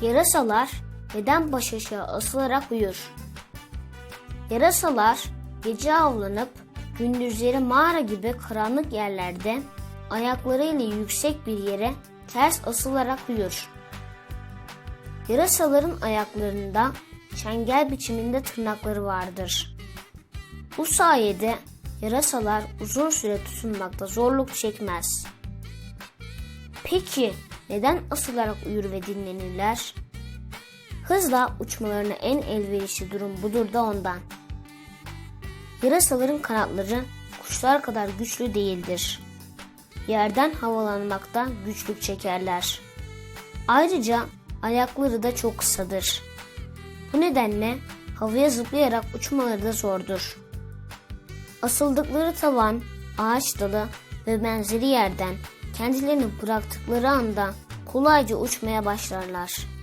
Yarasalar neden baş aşağı asılarak uyur? Yarasalar gece avlanıp gündüzleri mağara gibi karanlık yerlerde ayaklarıyla yüksek bir yere ters asılarak uyur. Yarasaların ayaklarında çengel biçiminde tırnakları vardır. Bu sayede yarasalar uzun süre tutunmakta zorluk çekmez. Peki neden asılarak uyur ve dinlenirler? Hızla uçmalarına en elverişli durum budur da ondan. Yarasaların kanatları kuşlar kadar güçlü değildir. Yerden havalanmakta güçlük çekerler. Ayrıca ayakları da çok kısadır. Bu nedenle havaya zıplayarak uçmaları da zordur. Asıldıkları tavan, ağaç dalı ve benzeri yerden kendilerini bıraktıkları anda kolayca uçmaya başlarlar.